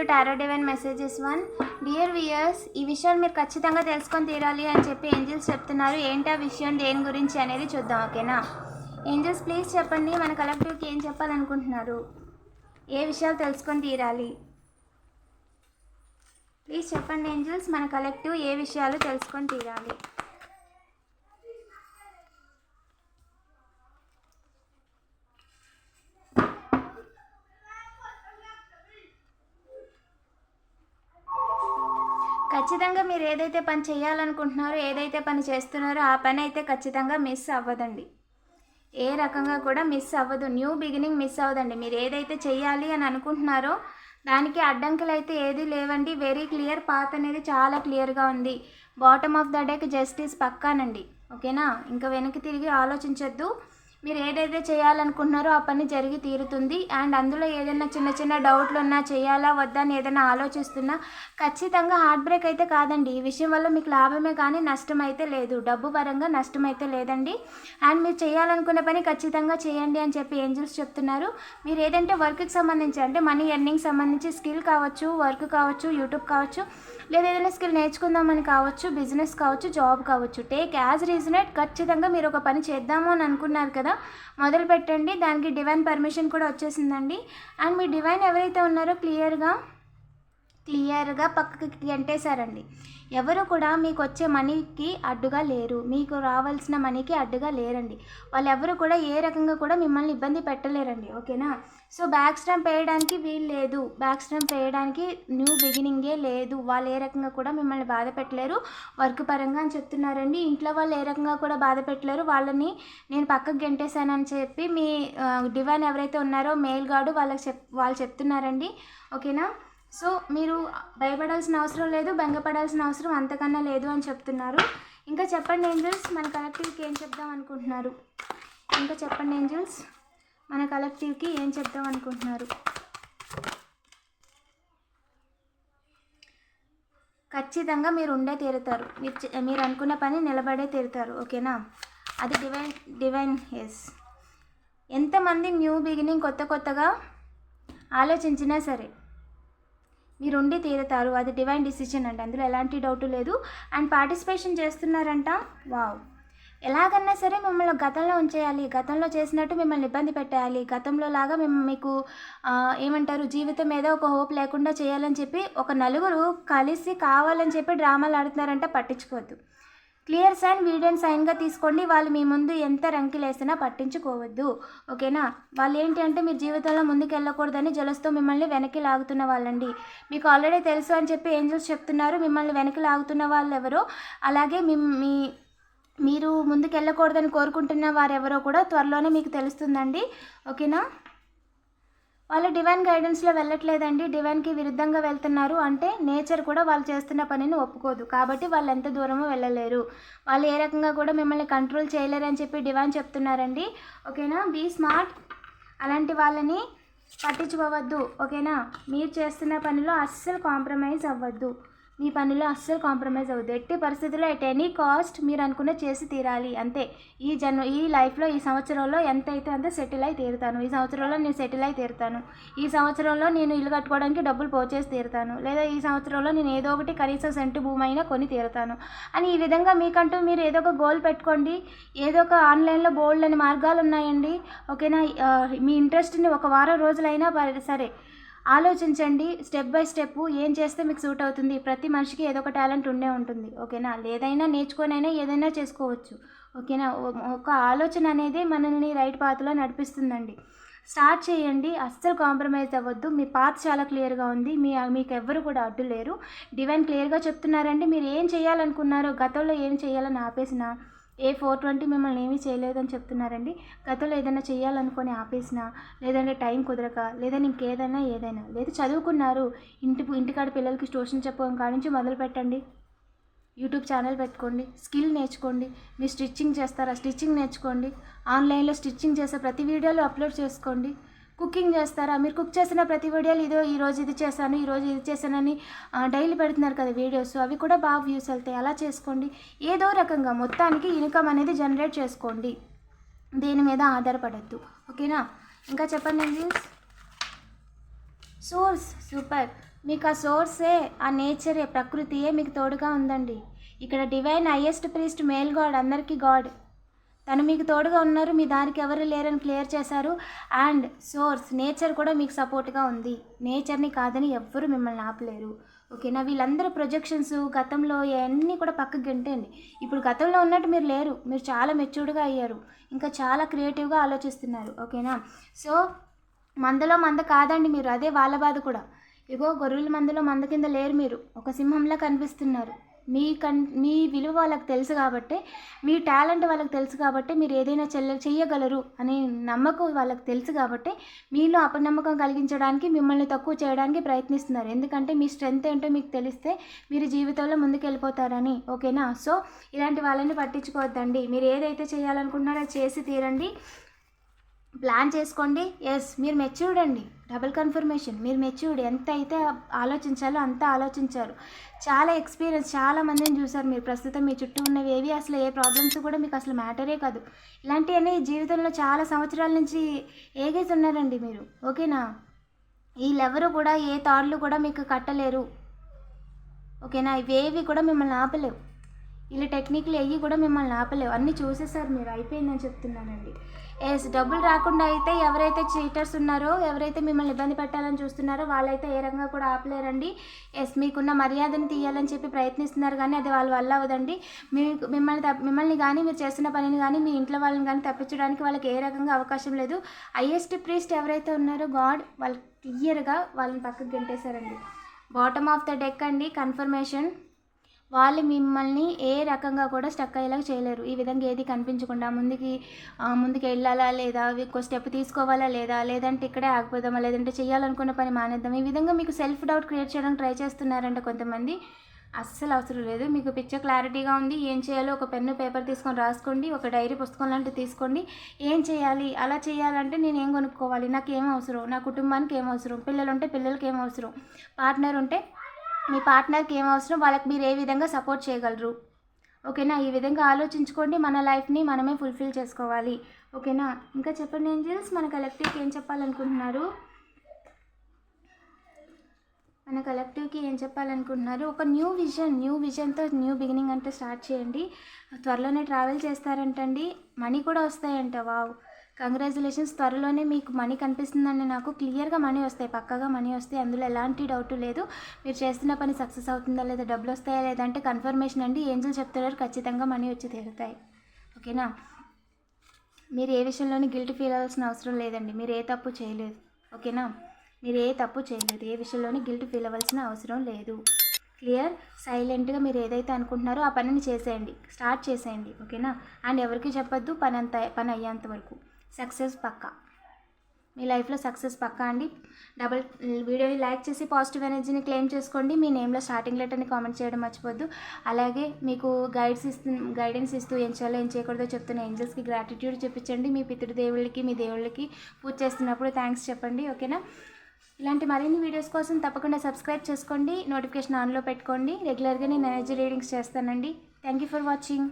To tarot divine messages one dear viewers ఈ విషయాలు మీరు ఖచ్చితంగా తెలుసుకొని తీరాలి అని చెప్పి ఏంజిల్స్ చెప్తున్నారు. ఏంటి ఆ విషయం? దేని గురించి అనేది చూద్దాం ఓకేనా ఏంజిల్స్ ప్లీజ్ చెప్పండి. మన కలెక్టివ్కి ఏం చెప్పాలనుకుంటున్నారు? ఏ విషయాలు తెలుసుకొని తీరాలి? ప్లీజ్ చెప్పండి ఏంజిల్స్ మన కలెక్టివ్ ఏ విషయాలు తెలుసుకొని తీరాలి? ఖచ్చితంగా మీరు ఏదైతే పని చేయాలనుకుంటున్నారో ఏదైతే పని చేస్తున్నారో ఆ పని అయితే ఖచ్చితంగా మిస్ అవ్వదండి. ఏ రకంగా కూడా మిస్ అవ్వదు. న్యూ బిగినింగ్ మిస్ అవ్వదండి. మీరు ఏదైతే చేయాలి అని అనుకుంటున్నారో దానికి అడ్డంకులు అయితే ఏది లేవండి. వెరీ క్లియర్ పాత్ అనేది చాలా క్లియర్గా ఉంది. బాటమ్ ఆఫ్ ద డేకి జస్టిస్ పక్కానండి. ఓకేనా ఇంకా వెనక్కి తిరిగి ఆలోచించొద్దు. మీరు ఏదైతే చేయాలనుకుంటున్నారో ఆ పని జరిగి తీరుతుంది. అండ్ అందులో ఏదైనా చిన్న చిన్న డౌట్లు ఉన్నా చేయాలా వద్దా అని ఏదైనా ఆలోచిస్తున్నా ఖచ్చితంగా హార్ట్ బ్రేక్ అయితే కాదండి. ఈ విషయం వల్ల మీకు లాభమే కానీ నష్టం అయితే లేదు. డబ్బు పరంగా నష్టం అయితే లేదండి. అండ్ మీరు చేయాలనుకున్న పని ఖచ్చితంగా చేయండి అని చెప్పి ఏంజల్స్ చెప్తున్నారు. మీరు ఏదంటే వర్క్కి సంబంధించి అంటే మనీ ఎర్నింగ్ సంబంధించి స్కిల్ కావచ్చు వర్క్ కావచ్చు యూట్యూబ్ కావచ్చు లేదా ఏదైనా స్కిల్ నేర్చుకుందామని కావచ్చు బిజినెస్ కావచ్చు జాబ్ కావచ్చు టేక్ యాజ్ రీజనెట్ ఖచ్చితంగా మీరు ఒక పని చేద్దాము అని అనుకున్నారు కదా మొదలు పెట్టండి. దానికి డివైన్ పర్మిషన్ కూడా వచ్చేసిందండి. అండ్ మీ డివైన్ ఎవరైతే ఉన్నారో క్లియర్గా క్లియర్గా పక్కకి గంటేశారండి ఎవరు కూడా మీకు వచ్చే మనీకి అడ్డుగా లేరు. మీకు రావాల్సిన మనీకి అడ్డుగా లేరండి. వాళ్ళు ఎవరు కూడా ఏ రకంగా కూడా మిమ్మల్ని ఇబ్బంది పెట్టలేరండి. ఓకేనా? సో బ్యాక్ స్టాంప్ వేయడానికి వీలు లేదు. బ్యాక్ స్టాంప్ వేయడానికి న్యూ బిగినింగే లేదు. వాళ్ళు ఏ రకంగా కూడా మిమ్మల్ని బాధ పెట్టలేరు. వర్క్ పరంగా అని చెప్తున్నారండి. ఇంట్లో వాళ్ళు ఏ రకంగా కూడా బాధ పెట్టలేరు. వాళ్ళని నేను పక్కకు గెంటేశానని చెప్పి మీ డివైన్ ఎవరైతే ఉన్నారో మెయిల్ గాడు వాళ్ళకి చెప్ వాళ్ళు చెప్తున్నారండి. ఓకేనా? సో మీరు భయపడాల్సిన అవసరం లేదు బెంగపడాల్సిన అవసరం అంతకన్నా లేదు అని చెప్తున్నారు. ఇంకా చెప్పండి ఏంజల్స్ మన కలెక్టివ్కి ఏం చెప్దాం అనుకుంటున్నారు? ఇంకా చెప్పండి ఏంజల్స్ మన కలెక్టివ్కి ఏం చెప్దాం అనుకుంటున్నారు? ఖచ్చితంగా మీరు ఉండే తీరుతారు. మీరు మీరు అనుకున్న పని నిలబడే తీరుతారు. ఓకేనా? అది డివైన్ డివైన్ ఎస్ ఎంతమంది న్యూ బిగినింగ్ కొత్త కొత్తగా ఆలోచించినా సరే మీరు ఉండి తీరుతారు. అది డివైన్ డిసిషన్ అంట అందులో ఎలాంటి డౌట్ లేదు. అండ్ పార్టిసిపేషన్ చేస్తున్నారంట. వావ్ ఎలాగన్నా సరే మిమ్మల్ని గతంలో ఉంచేయాలి. గతంలో చేసినట్టు మిమ్మల్ని ఇబ్బంది పెట్టేయాలి. గతంలో లాగా మేము మీకు ఏమంటారు జీవితం మీద ఒక హోప్ లేకుండా చేయాలని చెప్పి ఒక నలుగురు కలిసి కావాలని చెప్పి డ్రామాలు ఆడుతున్నారంట. పట్టించుకోవద్దు. క్లియర్ సైన్ వీడియోని సైన్గా తీసుకోండి. వాళ్ళు మీ ముందు ఎంత రంకిలేసినా పట్టించుకోవద్దు. ఓకేనా? వాళ్ళు ఏంటి అంటే మీరు జీవితంలో ముందుకు వెళ్ళకూడదని జలస్తో మిమ్మల్ని వెనక్కి లాగుతున్న వాళ్ళండి. మీకు ఆల్రెడీ తెలుసు అని చెప్పి ఏంజల్స్ చెప్తున్నారు. మిమ్మల్ని వెనక్కి లాగుతున్న వాళ్ళు ఎవరో అలాగే మీ మీ మీరు ముందుకు వెళ్ళకూడదని కోరుకుంటున్న వారెవరో కూడా త్వరలోనే మీకు తెలుస్తుందండి. ఓకేనా? వాళ్ళు డివైన్ గైడెన్స్లో వెళ్ళట్లేదండి. డివైన్కి విరుద్ధంగా వెళ్తున్నారు అంటే నేచర్ కూడా వాళ్ళు చేస్తున్న పనిని ఒప్పుకోదు. కాబట్టి వాళ్ళు ఎంత దూరమో వెళ్ళలేరు. వాళ్ళు ఏ రకంగా కూడా మిమ్మల్ని కంట్రోల్ చేయలేరు అని చెప్పి డివైన్ చెప్తున్నారండి. ఓకేనా? బీ స్మార్ట్ అలాంటి వాళ్ళని పట్టించుకోవద్దు. ఓకేనా? మీరు చేస్తున్న పనిలో అస్సలు కాంప్రమైజ్ అవ్వద్దు. మీ పనిలో అస్సలు కాంప్రమైజ్ అవ్వద్దు. ఎట్టి పరిస్థితుల్లో ఎట్ ఎనీ కాస్ట్ మీరు అనుకున్న చేసి తీరాలి. అంతే. ఈ జన్మ ఈ లైఫ్లో ఈ సంవత్సరంలో ఎంత అయితే అంత సెటిల్ అయి తీరుతాను. ఈ సంవత్సరంలో నేను సెటిల్ అయి తీరుతాను. ఈ సంవత్సరంలో నేను ఇల్లు కట్టుకోవడానికి డబ్బులు పోచేసి తీరుతాను. లేదా ఈ సంవత్సరంలో నేను ఏదో ఒకటి కనీసం సెంటు భూమి అయినా కొని తీరుతాను. అని ఈ విధంగా మీకంటూ మీరు ఏదో ఒక గోల్ పెట్టుకోండి. ఏదో ఒక ఆన్లైన్లో బోల్డ్ అనే మార్గాలు ఉన్నాయండి. ఓకేనా? మీ ఇంట్రెస్ట్ని ఒక వారం రోజులైనా సరే. ఆలోచించండి. స్టెప్ బై స్టెప్ ఏం చేస్తే మీకు సూట్ అవుతుంది? ప్రతి మనిషికి ఏదో ఒక టాలెంట్ ఉండే ఉంటుంది. ఓకేనా? లేదైనా నేర్చుకొనైనా ఏదైనా చేసుకోవచ్చు. ఓకేనా? ఒక ఆలోచన అనేది మనల్ని రైట్ పాత్లో నడిపిస్తుందండి. స్టార్ట్ చేయండి. అస్సలు కాంప్రమైజ్ అవ్వద్దు. మీ పాత్ చాలా క్లియర్గా ఉంది. మీ మీకు ఎవ్వరు కూడా అడ్డు లేరు. డివైన్ క్లియర్గా చెప్తున్నారండి. మీరు ఏం చేయాలనుకున్నారో గతంలో ఏం చేయాలని ఆపేసిన ఏ ఫోర్ ట్వంటీ మిమ్మల్ని ఏమీ చేయలేదని చెప్తున్నారండి? గతంలో ఏదైనా చేయాలనుకొని ఆపేసినా లేదంటే టైం కుదరక లేదని ఇంకేదైనా ఏదైనా లేదా చదువుకున్నారు. ఇంటి ఇంటికాడ పిల్లలకి ట్యూషన్ చెప్పడం కాడి నుంచి మొదలు పెట్టండి. యూట్యూబ్ ఛానల్ పెట్టుకోండి. స్కిల్ నేర్చుకోండి. మీరు స్టిచ్చింగ్ చేస్తారా? స్టిచ్చింగ్ నేర్చుకోండి. ఆన్లైన్లో స్టిచ్చింగ్ చేసే ప్రతి వీడియోలో అప్లోడ్ చేసుకోండి. కుకింగ్ చేస్తారా? మీరు కుక్ చేసిన ప్రతి వీడియోలు ఇదో ఈరోజు ఇది చేశాను ఈరోజు ఇది చేశానని డైలీ పెడుతున్నారు కదా వీడియోస్ అవి కూడా బాగా వ్యూస్ వెళ్తాయి. అలా చేసుకోండి. ఏదో రకంగా మొత్తానికి ఇన్కమ్ అనేది జనరేట్ చేసుకోండి. దేని మీద ఆధారపడద్దు. ఓకేనా? ఇంకా చెప్పండి వ్యూస్ సోర్స్ సూపర్ మీకు ఆ సోర్సే ఆ నేచరే ప్రకృతియే మీకు తోడుగా ఉందండి. ఇక్కడ divine highest priest male god అందరికీ గాడ్ తను మీకు తోడుగా ఉన్నారు మీ దానికి ఎవరు లేరని క్లియర్ చేశారు. అండ్ సోర్స్ నేచర్ కూడా మీకు సపోర్ట్గా ఉంది. నేచర్ని కాదని ఎవ్వరు మిమ్మల్ని ఆపలేరు. ఓకేనా? వీళ్ళందరూ ప్రొజెక్షన్స్ గతంలో ఇవన్నీ కూడా పక్కకు గంటండి ఇప్పుడు గతంలో ఉన్నట్టు మీరు లేరు. మీరు చాలా మెచ్యూర్డ్గా అయ్యారు. ఇంకా చాలా క్రియేటివ్గా ఆలోచిస్తున్నారు. ఓకేనా? సో మందలో మంద కాదండి మీరు. అదే వాళ్ళ బాధ కూడా. ఇగో గొర్రెల మందలో మంద కింద లేరు మీరు. ఒక సింహంలా కనిపిస్తున్నారు. మీ కన్ మీ విలువ వాళ్ళకి తెలుసు కాబట్టి మీ టాలెంట్ వాళ్ళకి తెలుసు కాబట్టి మీరు ఏదైనా చెల్ల చెయ్యగలరు అనే నమ్మకం వాళ్ళకి తెలుసు కాబట్టి మీలో అపనమ్మకం కలిగించడానికి మిమ్మల్ని తక్కువ చేయడానికి ప్రయత్నిస్తున్నారు. ఎందుకంటే మీ స్ట్రెంగ్త్ ఏంటో మీకు తెలిస్తే మీరు జీవితంలో ముందుకు వెళ్ళిపోతారని ఓకేనా? సో ఇలాంటి వాళ్ళని పట్టించుకోవద్దండి. మీరు ఏదైతే చేయాలనుకుంటున్నారో చేసి తీరండి. ప్లాన్ చేసుకోండి. ఎస్ మీరు మెచ్యూర్డ్ అండి. డబుల్ కన్ఫర్మేషన్ మీరు మెచ్యూర్డ్ ఎంత అయితే ఆలోచించాలో అంత ఆలోచించారు. చాలా ఎక్స్పీరియన్స్ చాలా మందిని చూసారు మీరు. ప్రస్తుతం మీ చుట్టూ ఉన్నవి ఏవి? అసలు ఏ ప్రాబ్లమ్స్ కూడా మీకు అసలు మ్యాటరే కాదు. ఇలాంటివన్నీ జీవితంలో చాలా సంవత్సరాల నుంచి ఏగేసి ఉన్నారండి మీరు. ఓకేనా వీళ్ళెవరూ కూడా ఏ తాళ్ళు కూడా మీకు కట్టలేరు. ఓకేనా ఇవేవి కూడా మిమ్మల్ని ఆపలేవు. వీళ్ళ టెక్నిక్లు అవి కూడా మిమ్మల్ని ఆపలేవు. అన్నీ చూసేసారు మీరు. అయిపోయిందని చెప్తున్నానండి. ఎస్ డబ్బులు రాకుండా అయితే ఎవరైతే చీటర్స్ ఉన్నారో ఎవరైతే మిమ్మల్ని ఇబ్బంది పెట్టాలని చూస్తున్నారో వాళ్ళైతే ఏ రంగా కూడా ఆపలేరండి. ఎస్ మీకున్న మర్యాదను తీయాలని చెప్పి ప్రయత్నిస్తున్నారు కానీ అది వాళ్ళ వల్ల అవదండి మీకు మిమ్మల్ని తప్ప మిమ్మల్ని కానీ మీరు చేస్తున్న పనిని కానీ మీ ఇంట్లో వాళ్ళని కానీ తప్పించడానికి వాళ్ళకి ఏ రకంగా అవకాశం లేదు. హైయెస్ట్ ప్రీస్ట్ ఎవరైతే ఉన్నారో గాడ్ వాళ్ళు క్లియర్గా వాళ్ళని పక్కకు గెంటేశారండి. బాటమ్ ఆఫ్ ద డెక్ అండి కన్ఫర్మేషన్ వాళ్ళు మిమ్మల్ని ఏ రకంగా కూడా స్టక్ అయ్యేలాగా చేయలేరు. ఈ విధంగా ఏది కనిపించకుండా ముందుకి ముందుకు వెళ్ళాలా లేదా ఇంకో స్టెప్ తీసుకోవాలా లేదా లేదంటే ఇక్కడే ఆగిపోదామా లేదంటే చేయాలనుకున్న పని మానేద్దాం ఈ విధంగా మీకు సెల్ఫ్ డౌట్ క్రియేట్ చేయడానికి ట్రై చేస్తున్నారంటే కొంతమంది. అస్సలు అవసరం లేదు. మీకు పిక్చర్ క్లారిటీగా ఉంది. ఏం చేయాలో ఒక పెన్ను పేపర్ తీసుకొని రాసుకోండి ఒక డైరీ పుస్తకం లాంటివి తీసుకోండి. ఏం చేయాలి? అలా చేయాలంటే నేను ఏం కొనుక్కోవాలి? నాకు ఏం అవసరం? నా కుటుంబానికి ఏం అవసరం? పిల్లలు ఉంటే పిల్లలకి ఏం అవసరం? పార్ట్నర్ ఉంటే మీ పార్ట్నర్కి ఏం అవసరం? వాళ్ళకి మీరు ఏ విధంగా సపోర్ట్ చేయగలరు? ఓకేనా? ఈ విధంగా ఆలోచించుకోండి. మన లైఫ్ని మనమే ఫుల్ఫిల్ చేసుకోవాలి. ఓకేనా? ఇంకా చెప్పండి ఏంజల్స్ మన కలెక్టివ్కి ఏం చెప్పాలనుకుంటున్నారు? మన కలెక్టివ్కి ఏం చెప్పాలనుకుంటున్నారు? ఒక న్యూ విజన్ న్యూ విజన్తో న్యూ బిగినింగ్ అంటే స్టార్ట్ చేయండి. త్వరలోనే ట్రావెల్ చేస్తారంటండి. మనీ కూడా వస్తాయంట. వావ్! కంగ్రాచులేషన్స్ త్వరలోనే మీకు మనీ కనిపిస్తుందండి నాకు. క్లియర్గా మనీ వస్తాయి. పక్కగా మనీ వస్తాయి. అందులో ఎలాంటి డౌట్ లేదు. మీరు చేస్తున్న పని సక్సెస్ అవుతుందా లేదా డబ్బులు వస్తాయా లేదంటే కన్ఫర్మేషన్ అండి. ఏంజల్ చెప్తున్నారు ఖచ్చితంగా మనీ వచ్చి తీరుతాయి. ఓకేనా మీరు ఏ విషయంలోనూ గిల్ట్ ఫీల్ అవ్వాల్సిన అవసరం లేదండి. మీరు ఏ తప్పు చేయలేదు. ఓకేనా మీరు ఏ తప్పు చేయలేదు. ఏ విషయంలోనూ గిల్ట్ ఫీల్ అవ్వాల్సిన అవసరం లేదు. క్లియర్ సైలెంట్గా మీరు ఏదైతే అనుకుంటున్నారో ఆ పనిని చేసేయండి. స్టార్ట్ చేసేయండి. ఓకేనా అండ్ ఎవరికి చెప్పొద్దు. పని అంత పని అయ్యేంత వరకు. సక్సెస్ పక్కా. మీ లైఫ్లో సక్సెస్ పక్కా అండి. డబల్ వీడియోని లైక్ చేసి పాజిటివ్ ఎనర్జీని క్లెయిమ్ చేసుకోండి. మీ నేమ్లో స్టార్టింగ్ లెటర్ని కామెంట్ చేయడం మర్చిపోద్దు. అలాగే మీకు గైడ్స్ ఇస్తు గైడెన్స్ ఇస్తూ ఏం చేయాలో ఏం చేయకూడదో చెప్తున్న ఏంజల్స్కి గ్రాటిట్యూడ్ చూపించండి మీ పితృదేవుళ్ళకి మీ దేవుళ్ళకి పూజ చేస్తున్నప్పుడు థ్యాంక్స్ చెప్పండి ఓకేనా? ఇలాంటి మరిన్ని వీడియోస్ కోసం తప్పకుండా సబ్స్క్రైబ్ చేసుకోండి. నోటిఫికేషన్ ఆన్లో పెట్టుకోండి. రెగ్యులర్గా నేను ఎనర్జీ రీడింగ్స్ చేస్తానండి. Thank you for watching.